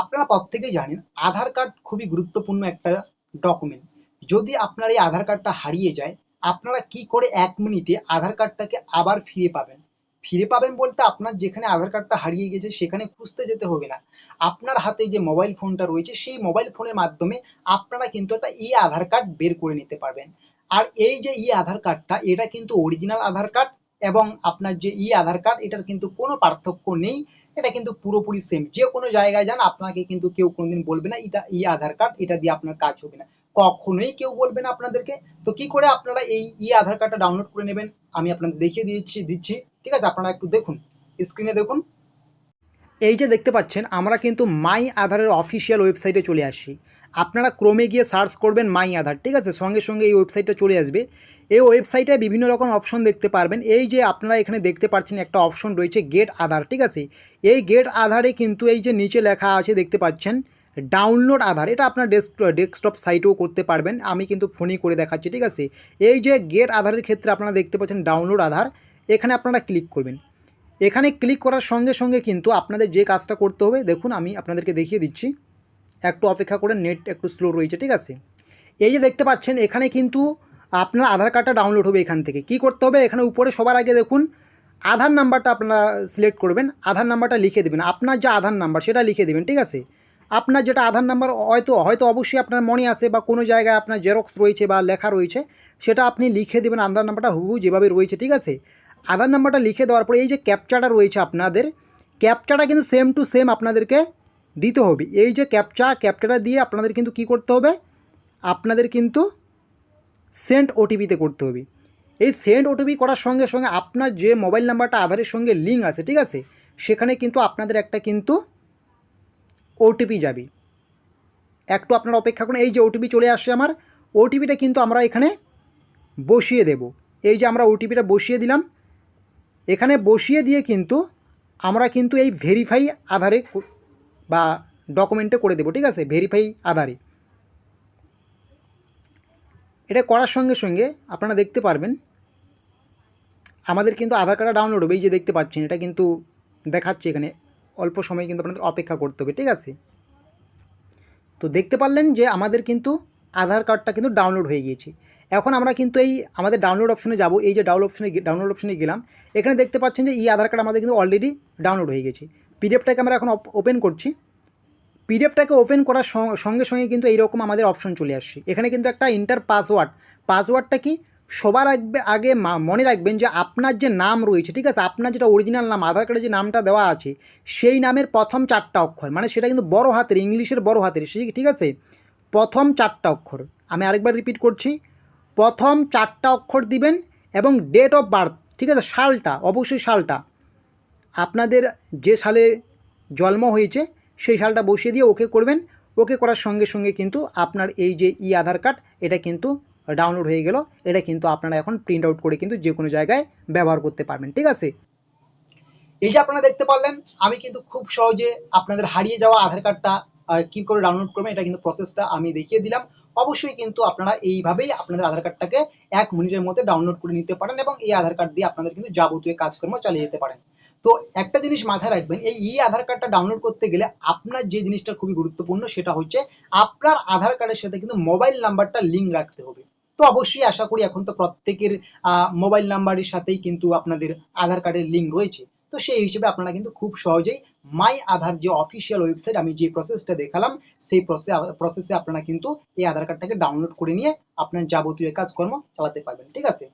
আপনারা প্রত্যেকেই জানেন, আধার কার্ড খুবই গুরুত্বপূর্ণ একটা ডকুমেন্ট যদি আপনার এই আধার কার্ডটা হারিয়ে যায়, আপনারা কি করে এক মিনিটে আধার কার্ডটাকে আবার ফিরে পাবেন? ফিরে পাবেন বলতে আপনার যেখানে আধার কার্ডটা হারিয়ে গেছে, সেখানে খুঁজতে যেতে হবে না। আপনার হাতে যে মোবাইল ফোনটা রয়েছে, সেই মোবাইল ফোনের মাধ্যমে আপনারা কিন্তু একটা ই আধার কার্ড বের করে নিতে পারবেন। আর এই যে ই আধার কার্ডটা, এটা কিন্তু অরিজিনাল আধার কার্ড এবং আপনার যে ই আধার কার্ড এটার কিন্তু কোনো পার্থক্য নেই। এটা কিন্তু পুরোপুরি সেম যে কোনো জায়গায় যান, আপনাকে কিন্তু কেউ কোনোদিন বলবে না, এটা ই আধার কার্ড এটা দিয়ে আপনার কাজ হবে না। কখনোই কেউ বলবে না আপনাদেরকে। তো কি করে আপনারা এই ই আধার কার্ডটা ডাউনলোড করে নেবেন? আমি আপনাদের দেখিয়ে দিচ্ছি দিচ্ছি। ঠিক আছে, আপনারা একটু দেখুন। স্ক্রিনে দেখুন। এই যে দেখতে পাচ্ছেন, আমরা কিন্তু মাই আধারের অফিসিয়াল ওয়েবসাইটে চলে আসি। আপনারা ক্রমে গিয়ে সার্চ করবেন মাই আধার, ঠিক আছে? সঙ্গে সঙ্গে এই ওয়েবসাইটটা চলে আসবে। এই ওয়েবসাইটে বিভিন্ন রকম অপশন দেখতে পারবেন। এই যে আপনারা এখানে দেখতে পাচ্ছেন একটা অপশন রয়েছে গেট আধার, ঠিক আছে? এই গেট আধারে কিন্তু এই যে নিচে লেখা আছে দেখতে পাচ্ছেন, ডাউনলোড আধার। এটা আপনার ডেস্ক ডেস্কটপ সাইটেও করতে পারবেন। আমি কিন্তু ফোনই করে দেখাচ্ছি, ঠিক আছে? এই যে গেট আধারের ক্ষেত্রে আপনারা দেখতে পাচ্ছেন ডাউনলোড আধার। এখানে আপনারা ক্লিক করবেন। এখানে ক্লিক করার সঙ্গে সঙ্গে কিন্তু আপনাদের যে কাজটা করতে হবে, দেখুন আমি আপনাদেরকে দেখিয়ে দিচ্ছি। একটু অপেক্ষা করে নেট একটু স্লো রয়েছে, ঠিক আছে? এই যে দেখতে পাচ্ছেন, এখানে কিন্তু আপনার আধার কার্ডটা ডাউনলোড হবে এখান থেকে। কি করতে হবে? এখানে উপরে সবার আগে দেখুন, আধার নাম্বারটা আপনারা সিলেক্ট করবেন, আধার নাম্বারটা লিখে দেবেন। আপনার যে আধার নাম্বার সেটা লিখে দেবেন, ঠিক আছে? আপনার যেটা আধার নাম্বার হয়তো হয়তো অবশ্যই আপনার মনে আসে বা কোনো জায়গায় আপনার জেরক্স রয়েছে বা লেখা রয়েছে, সেটা আপনি লিখে দেবেন আধার নাম্বারটা হুবহু যেভাবে রয়েছে, ঠিক আছে? আধার নাম্বারটা লিখে দেওয়ার পরে এই যে ক্যাপচাটা রয়েছে আপনাদের ক্যাপচাটা কিন্তু সেম টু সেম আপনাদেরকে দিতে হবে। এই যে ক্যাপচা ক্যাপচাটা দিয়ে আপনাদের কিন্তু কি করতে হবে? আপনাদের কিন্তু সেন্ট ওটিপিতে করতে হবে। এই সেন্ড ওটিপি করার সঙ্গে সঙ্গে আপনার যে মোবাইল নাম্বারটা আধারের সঙ্গে লিঙ্ক আছে, ঠিক আছে? সেখানে কিন্তু আপনাদের একটা কিন্তু ওটিপি যাবে। একটু আপনারা অপেক্ষা করুন। এই যে ওটিপি চলে আসছে আমার। ওটিপিটা কিন্তু আমরা এখানে বসিয়ে দেব। এই যে আমরা ওটিপিটা বসিয়ে দিলাম। এখানে বসিয়ে দিয়ে কিন্তু আমরা কিন্তু এই ভেরিফাই আধারে বা ডকুমেন্টে করে দেবো, ঠিক আছে? ভেরিফাই আধারে। এটা করার সঙ্গে সঙ্গে আপনারা দেখতে পারবেন, আমাদের কিন্তু আধার কার্ডটা ডাউনলোড হবে, এই যে দেখতে পাচ্ছেন, এটা কিন্তু দেখাচ্ছে এখানে। অল্প সময় কিন্তু আপনাদের অপেক্ষা করতে হবে, ঠিক আছে? তো দেখতে পারলেন যে আমাদের কিন্তু আধার কার্ডটা কিন্তু ডাউনলোড হয়ে গিয়েছে। এখন আমরা কিন্তু এই আমাদের ডাউনলোড অপশনে যাব, এই যে ডাউনলোড অপশনে ডাউনলোড অপশনে গেলাম, এখানে দেখতে পাচ্ছেন যে ই আধার কার্ড আমাদের কিন্তু অলরেডি ডাউনলোড হয়ে গেছে। পিডিএফটাকে আমরা এখন ওপেন করছি। পিডিএফটাকে ওপেন করার সঙ্গে সঙ্গে কিন্তু এইরকম আমাদের অপশন চলে আসছে। এখানে কিন্তু একটা ইন্টার পাসওয়ার্ড পাসওয়ার্ডটা কি? সবার আগে আগে মনে রাখবেন যে আপনার যে নাম রয়েছে, ঠিক আছে? আপনার যেটা অরিজিনাল নাম, আধার কার্ডে যে নামটা দেওয়া আছে, সেই নামের প্রথম চারটা অক্ষর মানে সেটা কিন্তু বড় হাতের, ইংলিশের বড় হাতের সেই- ঠিক আছে? প্রথম চারটা অক্ষর। আমি আরেকবার রিপিট করছি। প্রথম চারটা অক্ষর দিবেন এবং ডেট অফ বার্থ ঠিক আছে? সালটা, অবশ্যই সালটা। আপনাদের যে সালে জন্ম হয়েছে, সেই সালটা বসিয়ে দিয়ে ওকে করবেন। ওকে করার সঙ্গে সঙ্গে কিন্তু আপনার এই যে ই আধার কার্ড এটা কিন্তু ডাউনলোড হয়ে গেল। এটা কিন্তু আপনারা এখন প্রিন্ট আউট করে কিন্তু যে কোনো জায়গায় ব্যবহার করতে পারবেন। ঠিক আছে? এই যে আপনারা দেখতে পারলেন, আমি কিন্তু খুব সহজে আপনাদের হারিয়ে যাওয়া আধার কার্ডটা কী করে ডাউনলোড করবেন, এটা কিন্তু প্রসেসটা আমি দেখিয়ে দিলাম। অবশ্যই কিন্তু আপনারা এইভাবেই আপনাদের আধার কার্ডটাকে এক মিনিটের মধ্যে ডাউনলোড করে নিতে পারেন এবং এই আধার কার্ড দিয়ে আপনাদের কিন্তু যাবতীয় কাজকর্ম চালিয়ে যেতে পারেন। তো একটা জিনিস মাথায় রাখবেন, এই ই আধার কার্ডটা ডাউনলোড করতে গেলে আপনার যে জিনিসটা খুবই গুরুত্বপূর্ণ সেটা হচ্ছে আপনার আধার কার্ডের সাথে কিন্তু মোবাইল নাম্বারটা লিঙ্ক রাখতে হবে। তো অবশ্যই আশা করি এখন তো প্রত্যেকের মোবাইল নাম্বারের সাথেই কিন্তু আপনাদের আধার কার্ডের লিঙ্ক রয়েছে। তো সেই হিসেবে আপনারা কিন্তু খুব সহজেই মাই আধার যে অফিসিয়াল ওয়েবসাইট আমি যে প্রসেসটা দেখালাম, সেই প্রসেস প্রসেসে আপনারা কিন্তু এই আধার কার্ডটাকে ডাউনলোড করে নিয়ে আপনার যাবতীয় কাজকর্ম চালাতে পারবেন, ঠিক আছে?